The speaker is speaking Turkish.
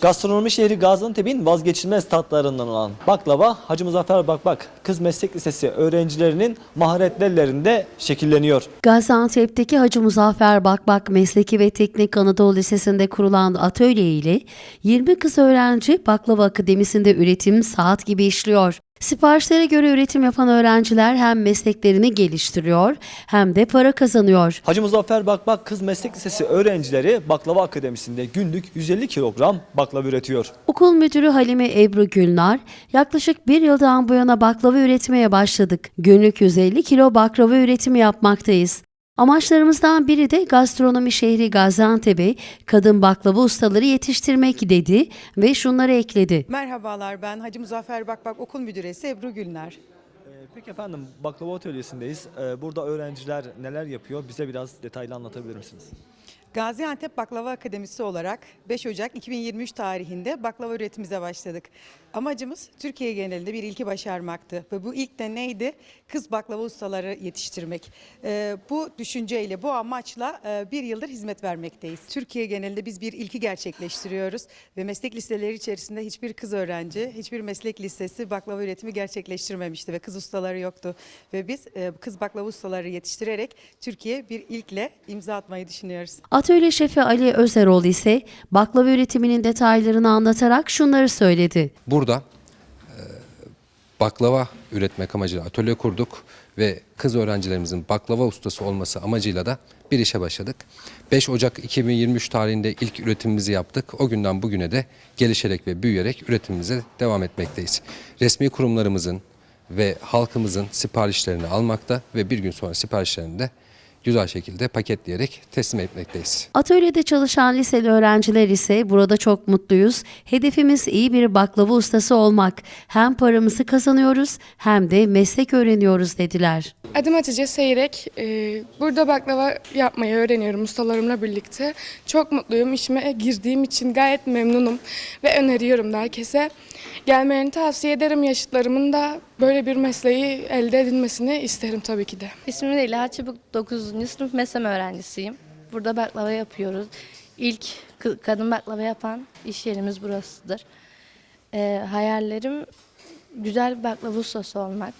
Gastronomi şehri Gaziantep'in vazgeçilmez tatlarından olan baklava Hacı Muzaffer Bakbak Kız Meslek Lisesi öğrencilerinin maharetlerinde şekilleniyor. Gaziantep'teki Hacı Muzaffer Bakbak Mesleki ve Teknik Anadolu Lisesi'nde kurulan atölye ile 20 kız öğrenci Baklava Akademisi'nde üretim saat gibi işliyor. Siparişlere göre üretim yapan öğrenciler hem mesleklerini geliştiriyor hem de para kazanıyor. Hacı Muzaffer Bakbak Kız Meslek Lisesi öğrencileri Baklava Akademisi'nde günlük 150 kilogram baklava üretiyor. Okul müdürü Halime Ebru Gülnar, yaklaşık bir yıldan bu yana baklava üretmeye başladık. Günlük 150 kilo baklava üretimi yapmaktayız. Amaçlarımızdan biri de gastronomi şehri Gaziantep'e kadın baklava ustaları yetiştirmek dedi ve şunları ekledi. Merhabalar ben Hacı Muzaffer Bakbak Okul Müdüresi Ebru Gülner. Ee, Peki efendim baklava atölyesindeyiz. Ee, Burada öğrenciler neler yapıyor? Bize biraz detaylı anlatabilir misiniz? Gaziantep Baklava Akademisi olarak 5 Ocak 2023 tarihinde baklava üretimimize başladık. Amacımız Türkiye genelinde bir ilki başarmaktı ve bu ilk de neydi? Kız baklava ustaları yetiştirmek. Ee, bu düşünceyle, bu amaçla e, bir yıldır hizmet vermekteyiz. Türkiye genelinde biz bir ilki gerçekleştiriyoruz ve meslek liseleri içerisinde hiçbir kız öğrenci, hiçbir meslek lisesi baklava üretimi gerçekleştirmemişti ve kız ustaları yoktu. Ve biz e, kız baklava ustaları yetiştirerek Türkiye bir ilkle imza atmayı düşünüyoruz. Atölye şefi Ali Özeroğlu ise baklava üretiminin detaylarını anlatarak şunları söyledi. Burada e, baklava üretmek amacıyla atölye kurduk ve kız öğrencilerimizin baklava ustası olması amacıyla da bir işe başladık. 5 Ocak 2023 tarihinde ilk üretimimizi yaptık. O günden bugüne de gelişerek ve büyüyerek üretimimize devam etmekteyiz. Resmi kurumlarımızın ve halkımızın siparişlerini almakta ve bir gün sonra siparişlerini de güzel şekilde paketleyerek teslim etmekteyiz. Atölyede çalışan liseli öğrenciler ise burada çok mutluyuz. Hedefimiz iyi bir baklava ustası olmak. Hem paramızı kazanıyoruz hem de meslek öğreniyoruz dediler. Adım Hatice Seyrek. Ee, Burada baklava yapmayı öğreniyorum ustalarımla birlikte. Çok mutluyum. İşime girdiğim için gayet memnunum ve öneriyorum da herkese. Gelmelerini tavsiye ederim. Yaşıtlarımın da böyle bir mesleği elde edilmesini isterim tabii ki de. İsmim Leyla Çubuk, 9. sınıf meslem öğrencisiyim. Burada baklava yapıyoruz. İlk kadın baklava yapan iş yerimiz burasıdır. Ee, hayallerim güzel baklava ustası olmak.